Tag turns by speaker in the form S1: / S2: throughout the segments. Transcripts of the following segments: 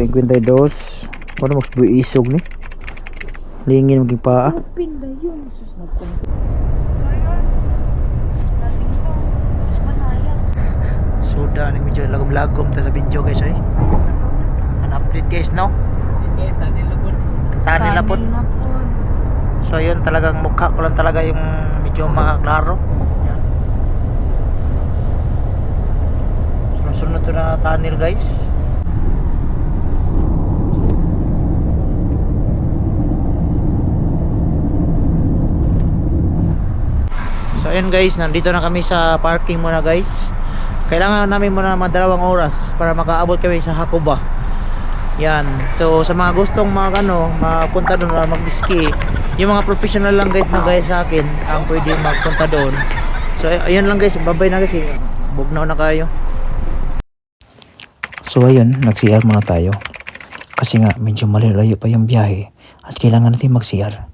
S1: 52. Ano mas isog ni? Lingin maging paa.
S2: Pinda yun. Sus, nagkong.
S1: Suda ni medyo lagom-lagom ta sa video guys ay. An update guys no?
S3: Guys, natin lubot.
S1: Tani na po.
S2: na po.
S1: So yun talagang mukha ko lang talaga yung medyo makaklaro. Yan. Sunod-sunod to na tunnel guys. Ayun guys, nandito na kami sa parking muna guys. Kailangan namin muna madalawang oras para makaabot kami sa Hakuba. Yan. So sa mga gustong mga ano, mapunta doon na mag-ski, yung mga professional lang guys na guys sa akin ang pwede magpunta doon. So ay- ayun lang guys, babay na kasi bugnaw na kayo. So ayun, nag-CR muna tayo. Kasi nga medyo malalayo pa yung biyahe at kailangan natin mag-CR.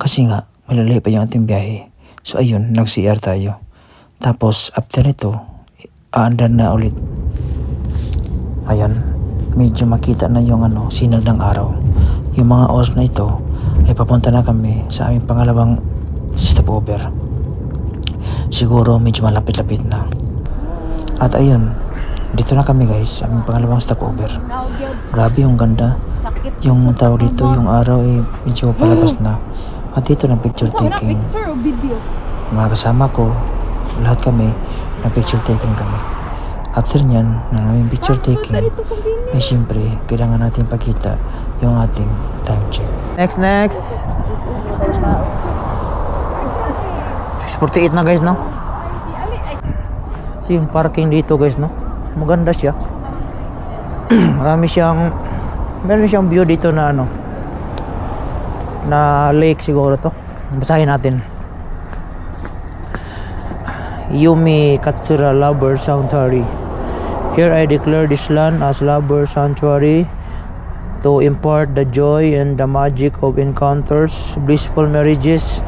S1: Kasi nga malalayo pa yung ating biyahe. So ayun, nag-CR tayo. Tapos after nito, aandar na ulit. Ayun, medyo makita na yung ano, sinag ng araw. Yung mga oras na ito ay papunta na kami sa aming pangalawang stopover. Siguro medyo malapit-lapit na. At ayun, dito na kami guys, sa aming pangalawang stopover. Grabe yung ganda. Yung tawag dito, yung araw ay medyo palabas na. At dito ng picture taking.
S2: picture o video?
S1: Mga kasama ko, lahat kami, na picture taking kami. After nyan, ng aming picture taking, ay syempre, kailangan natin pakita yung ating time check. Next, next! 648 na guys, no? Ito yung parking dito guys, no? Maganda siya. Marami siyang, meron siyang view dito na ano, na lake siguro to. Basahin natin. Yumi Katsura Lover Sanctuary. Here I declare this land as Lover Sanctuary to impart the joy and the magic of encounters, blissful marriages,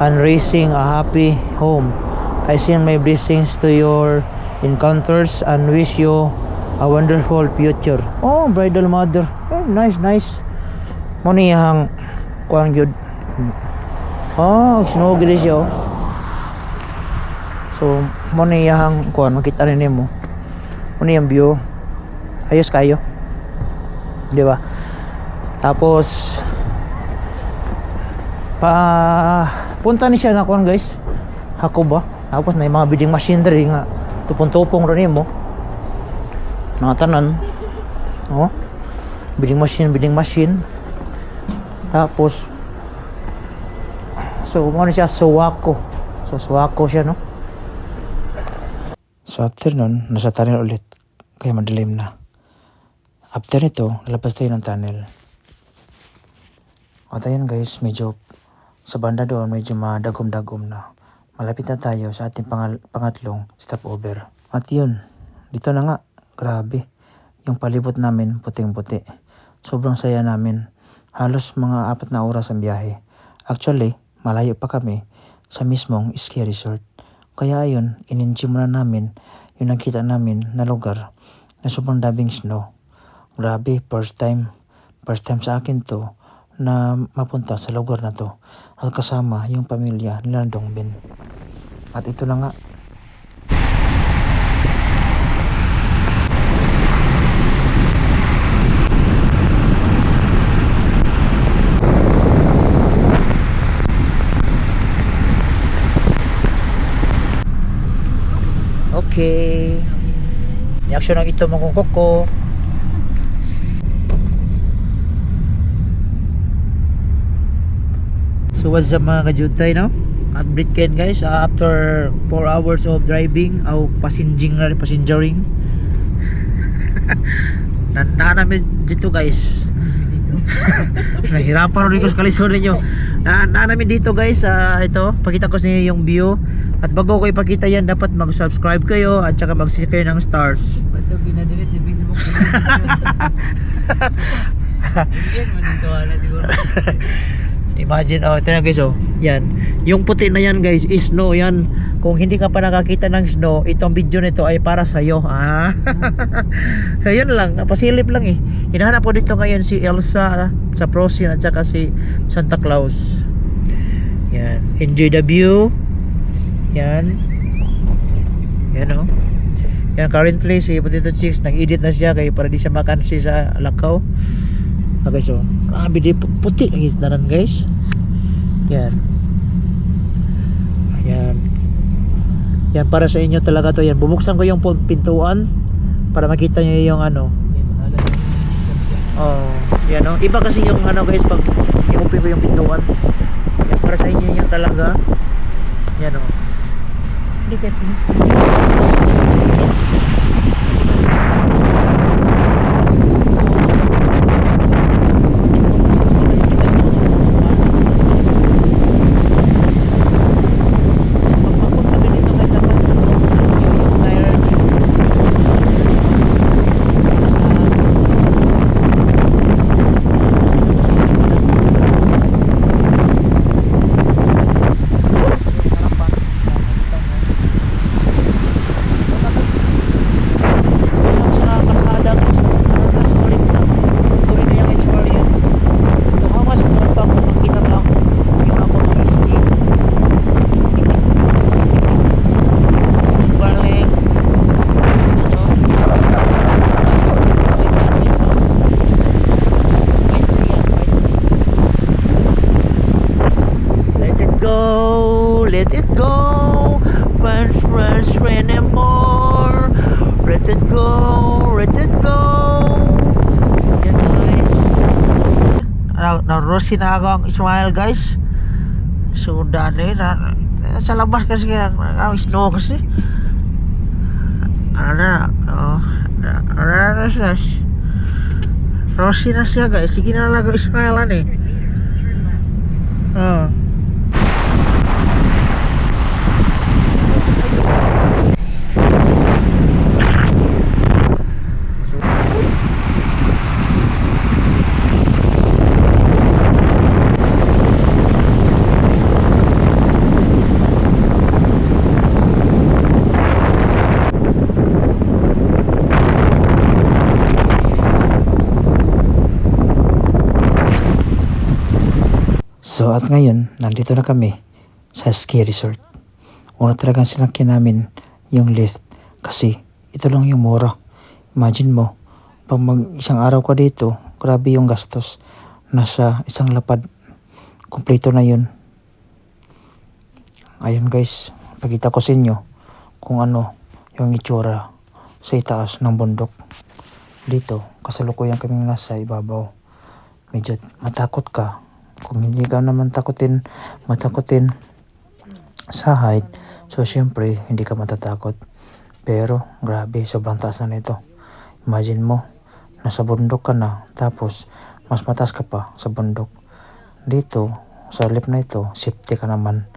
S1: and raising a happy home. I send my blessings to your encounters and wish you a wonderful future. Oh, bridal mother. Eh, nice, nice. Muna yung kuhan gyud. Oh, snow siya. oh. So, mo na iyang kuan makita rin mo. Mo na yung view. Ayos kayo. Di ba? Tapos pa punta ni siya na kuan guys. Hako ba? Tapos na yung mga bidding machinery nga tupong-tupong rin mo. Mga tanan. Oh. Bidding machine, bidding machine. Tapos So, ano siya, Suwako. So, Suwako siya, no? So, after nun, nasa tunnel ulit. Kaya madilim na. After nito, lalabas tayo ng tunnel. At ayun guys, medyo sa banda doon, medyo madagom-dagom na. Malapit na tayo sa ating pangal- pangatlong stopover. At yun, dito na nga, grabe. Yung palibot namin, puting-puti. Sobrang saya namin. Halos mga apat na oras ang biyahe. Actually, malayo pa kami sa mismong ski resort. Kaya ayun, in-enjoy muna namin yung nakita namin na lugar na sobrang daming snow. Grabe, first time. First time sa akin to na mapunta sa lugar na to at kasama yung pamilya nila Dongbin. At ito na nga, Okay. Reaction ng ito mong koko. So what's up mga kajutay no? Update kayo guys uh, after 4 hours of driving o passenging na passengering. na, na namin dito guys. Nahirapan rin ko sa kalisod ninyo. Na, na namin dito guys sa ito, pakita ko sa inyo yung view. At bago ko ipakita yan, dapat mag-subscribe kayo at saka mag-share kayo ng stars.
S3: Ba't ito ginadelete sa Facebook? Yan, manintuwa na siguro.
S1: Imagine, oh, ito na guys, oh. Yan. Yung puti na yan guys, is snow yan. kung hindi ka pa nakakita ng snow, itong video nito ay para sa iyo. Ah. so yun lang, pasilip lang eh. Hinahanap ko dito ngayon si Elsa sa Frozen at saka si Santa Claus. Yan. Enjoy the view. Yan. Yan oh. Yan currently si Potato Chicks nag-edit na siya kay para di siya makan siya sa lakaw. Ah, guys oh. Di pu- puti ang itanan guys. Yan. Ayan. Yan para sa inyo talaga to yan. Bubuksan ko yung pintuan para makita niyo yung ano. Oh, yan oh. Iba kasi yung ano guys pag i-open ko yung pintuan. Yan para sa inyo yan talaga. Yan oh. Ka Pagpapunta ka dito kahit dapat dahil sa kalsada guys sorry na sorry na yung experience so how much more pa kung makita lang yung ako ng steam Timberlake Let it go, let it go, friends, friends, friend and more. Let it go, let it go. Yan guys. Ako ang Ismail guys. So dani na, sa labas kasi na snow kasi. Ano na, oh, ano na siya. Rosie na siya guys. Sige na lang Ismail ani. Oh. So at ngayon, nandito na kami sa ski resort. Una talagang sinakyan namin yung lift kasi ito lang yung mura. Imagine mo, pag mag isang araw ka dito, grabe yung gastos. Nasa isang lapad, kumpleto na yun. Ayun guys, pakita ko sa inyo kung ano yung itsura sa itaas ng bundok. Dito, kasalukuyan kaming nasa ibabaw. Medyo matakot ka kung hindi ka naman takutin, matakutin sa height, so syempre hindi ka matatakot. Pero grabe, sobrang taas na nito. Imagine mo, nasa bundok ka na, tapos mas mataas ka pa sa bundok. Dito, sa lift na ito, safety ka naman.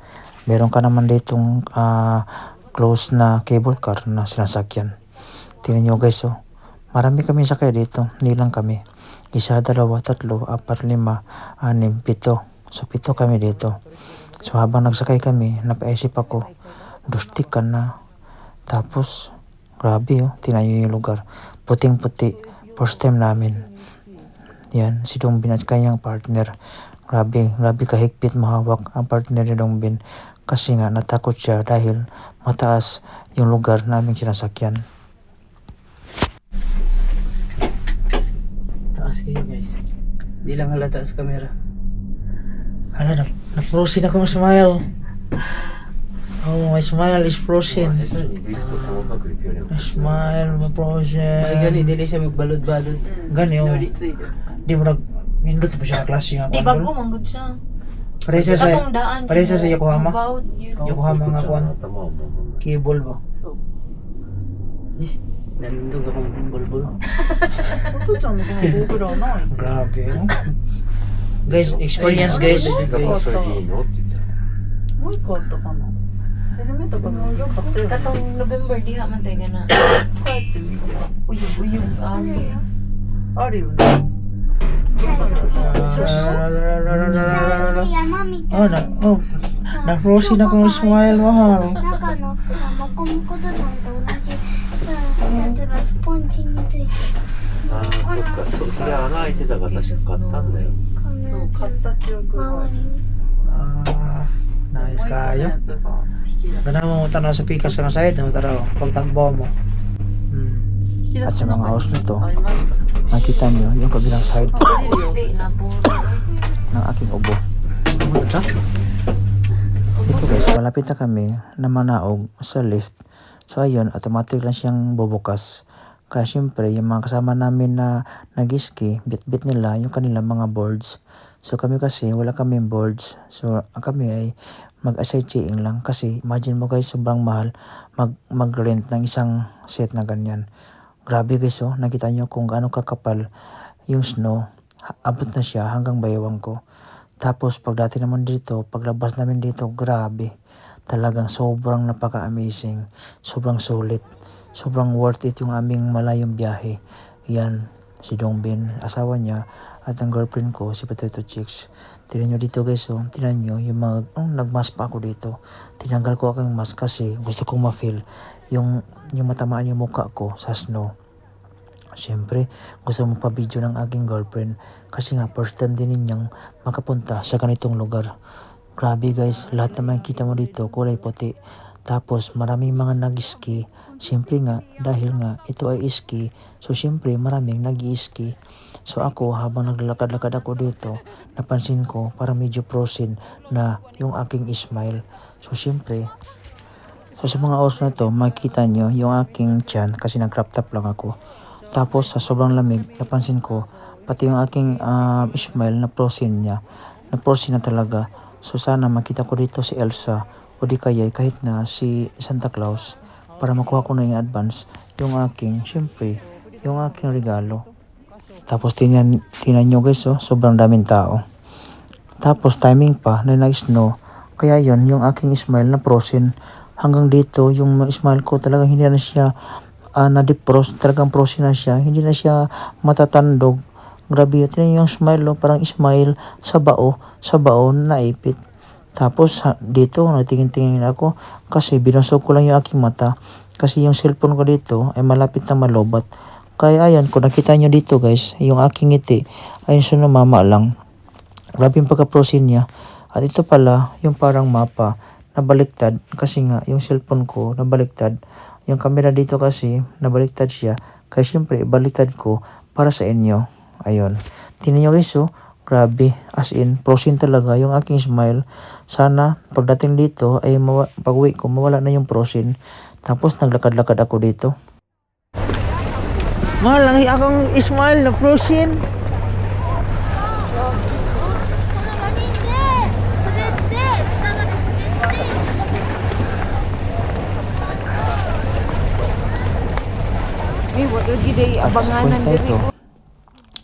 S1: Meron ka naman ditong ah, close na cable car na sinasakyan. Tingnan nyo guys, oh. Marami kami sakay dito, hindi lang kami. Isa, dalawa, tatlo, apat, lima, anim, pito. So, pito kami dito. So, habang nagsakay kami, napaisip ako, dustik ka na. Tapos, grabe oh, tinayo yung lugar. Puting-puti. First time namin. Yan, si Dongbin at kanyang partner. Grabe, grabe kahigpit mahawak ang partner ni Dongbin. Kasi nga, natakot siya dahil mataas yung lugar naming sinasakyan.
S3: Taas kayo guys. Di lang halata sa camera.
S1: Hala, na, na-frozen akong smile. Oh, my smile is frozen. My smile, my
S3: May
S1: frozen.
S3: gani, dili siya magbalod-balod.
S1: Gani, oh. Di mo nag... Nindot pa siya na klase nga.
S2: Di bago, manggod siya.
S1: Pare siya sa...
S2: Atong daan.
S1: Pare siya sa Yokohama. Yokohama nga kuan. Cable ba?
S3: Nandog akong bulbul. Tututuan mo kung bulbul o no?
S1: Grabe. no? Guys, experience guys.
S4: Uy, korto ka na. Pero may tapang ulo ka.
S2: Katong November, di ka man tayo
S1: na. Uyog, uyog, ali. Ari
S5: ba? Oh, na, oh, na-rosy na kong smile, mahal. Nakano, makumko doon. スポンジについて
S6: ああ、そっか。そ、それ穴開いてたから確か買ったんだよ。
S5: このやつ
S2: 買った記憶がある
S5: 周りに
S7: Ah, nice kayo.
S2: つが引き出
S7: Ganda mo tanaw sa pikas nga side, no taraw, pagtakbo mo. Hmm. At sa mga house na to,
S2: ありました。
S7: makita nyo yung kabilang side
S2: hindi na puro.
S7: ng aking ubo. Ito guys, malapit na kami na manaog sa lift. So ayun, automatic lang siyang bubukas. Kaya syempre, yung mga kasama namin na nag-ski, bit-bit nila yung kanilang mga boards. So kami kasi, wala kami boards. So kami ay mag-sightseeing lang. Kasi imagine mo guys, sobrang mahal mag- mag-rent ng isang set na ganyan. Grabe guys oh, nakita nyo kung gaano kakapal yung snow. Abot na siya hanggang bayawang ko. Tapos pagdating naman dito, paglabas namin dito, grabe. Talagang sobrang napaka-amazing. Sobrang sulit. Sobrang worth it yung aming malayong biyahe. Yan, si Dongbin, asawa niya, at ang girlfriend ko, si Potato Chicks. Tignan nyo dito guys, oh. Tignan nyo, yung mga, oh, nagmask pa ako dito. Tinanggal ko aking mask kasi gusto kong ma-feel yung, yung matamaan yung mukha ko sa snow. Siyempre, gusto mo pa video ng aking girlfriend kasi nga first time din ninyang makapunta sa ganitong lugar. Grabe guys, lahat naman kita mo dito kulay puti. Tapos maraming mga nag-ski. Siyempre nga, dahil nga ito ay ski, so siyempre maraming nag-ski. So ako, habang naglalakad-lakad ako dito, napansin ko para medyo prosin na yung aking smile. So siyempre, So sa mga oras na to, makikita nyo yung aking tiyan kasi nag-crop top lang ako. Tapos sa sobrang lamig, napansin ko, pati yung aking um, smile na prosin niya. Na prosin na talaga. So sana makita ko dito si Elsa o di kaya kahit na si Santa Claus para makuha ko na yung advance yung aking, syempre, yung aking regalo. Tapos tingnan, tingnan nyo guys, oh, sobrang daming tao. Tapos timing pa na nag-snow. Kaya yon yung aking smile na prosin hanggang dito yung smile ko talagang hindi na siya uh, na-defrost. Talagang prosin na siya. Hindi na siya matatandog. Grabe. Tingnan yung smile. Oh, parang smile sa bao. Sa bao na naipit. Tapos dito natingin-tingin ako kasi binusog ko lang yung aking mata. Kasi yung cellphone ko dito ay malapit na malobat. Kaya ayan, kung nakita nyo dito guys, yung aking ngiti ay sa mama lang. Grabe yung pagka-prosin niya. At ito pala, yung parang mapa na baliktad. Kasi nga, yung cellphone ko nabaliktad. Yung camera dito kasi, nabaliktad siya. Kaya syempre, baliktad ko para sa inyo. Ayun. Tingnan nyo guys, oh. Grabe, as in, frozen talaga yung aking smile. Sana pagdating dito ay pag-uwi ko mawala na yung frozen. Tapos naglakad-lakad ako dito. Mahal, ang akong smile na
S2: frozen. Ay, wag
S7: lagi day
S2: abanganan diri. Eh.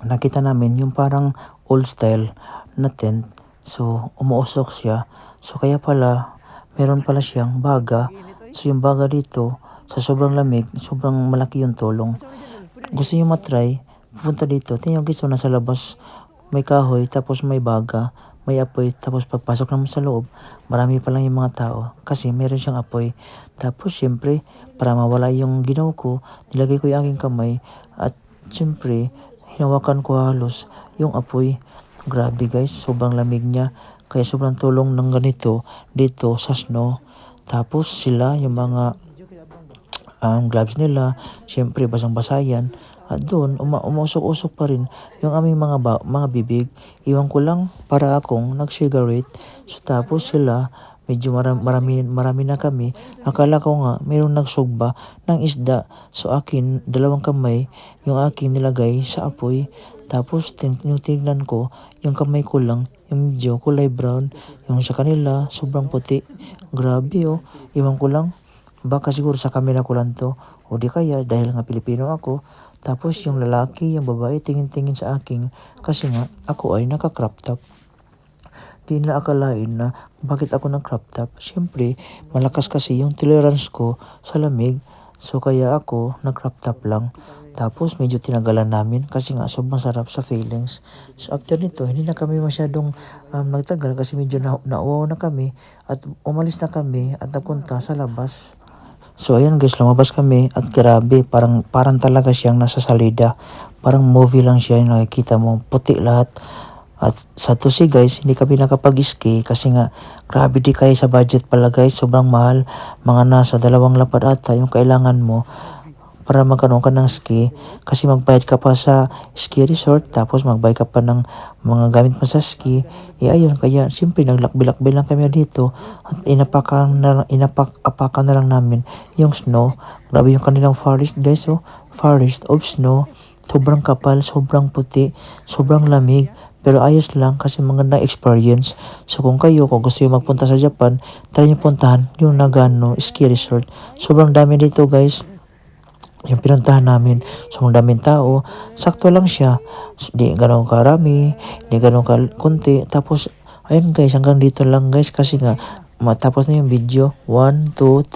S7: Nakita namin yung parang old style na tent. So, umuusok siya. So, kaya pala, meron pala siyang baga. So, yung baga dito, sa sobrang lamig, sobrang malaki yung tulong. Gusto nyo matry, pupunta dito. Tingnan guys, so, nasa labas, may kahoy, tapos may baga, may apoy, tapos pagpasok naman sa loob, marami pa lang yung mga tao. Kasi meron siyang apoy. Tapos, syempre, para mawala yung ginaw ko, nilagay ko yung aking kamay, at syempre, hinawakan ko halos yung apoy. Grabe guys, sobrang lamig niya. Kaya sobrang tulong ng ganito dito sa snow. Tapos sila, yung mga um, gloves nila, syempre basang-basa yan. At doon, uma umusok-usok pa rin yung aming mga, ba- mga bibig. Iwan ko lang para akong nag-cigarette. So, tapos sila, medyo marami, marami, marami na kami. Akala ko nga, mayroong nagsugba ng isda. So akin, dalawang kamay, yung aking nilagay sa apoy. Tapos tin- yung ko, yung kamay ko lang, yung medyo kulay brown. Yung sa kanila, sobrang puti. Grabe oh, iwan ko lang. Baka siguro sa camera ko lang to. O di kaya dahil nga Pilipino ako. Tapos yung lalaki, yung babae tingin-tingin sa akin. Kasi nga ako ay naka-crop top. Di nila akalain na bakit ako ng crop top. Siyempre, malakas kasi yung tolerance ko sa lamig. So kaya ako nag-crop top lang. Tapos medyo tinagalan namin kasi nga sobrang sarap sa feelings. So after nito, hindi na kami masyadong um, nagtagal kasi medyo na nauwaw na kami at umalis na kami at napunta sa labas. So ayun guys, lumabas kami at grabe, parang parang talaga siyang nasa salida. Parang movie lang siya yung nakikita mo, puti lahat. At sa to si guys, hindi kami nakapag-ski kasi nga grabe di kaya sa budget pala guys, sobrang mahal. Mga nasa dalawang lapad ata yung kailangan mo para magkaroon ka ng ski. Kasi magbayad ka pa sa ski resort tapos magbayad ka pa ng mga gamit mo sa ski. Eh ayun kaya siyempre naglakbi-lakbi lang kami dito at inapakan na, inapak apakan na lang namin yung snow. Grabe yung kanilang forest guys oh. Forest of snow. Sobrang kapal sobrang puti sobrang lamig pero ayos lang kasi magandang experience. So kung kayo, kung gusto nyo magpunta sa Japan, try nyo puntahan yung Nagano Ski Resort. Sobrang dami dito guys yung pinuntahan namin. So, ang daming tao. Sakto lang siya. Di ganun karami. Di ganun ka kunti. Tapos, ayun guys, hanggang dito lang guys. Kasi nga, matapos na yung video. 1, 2, 3.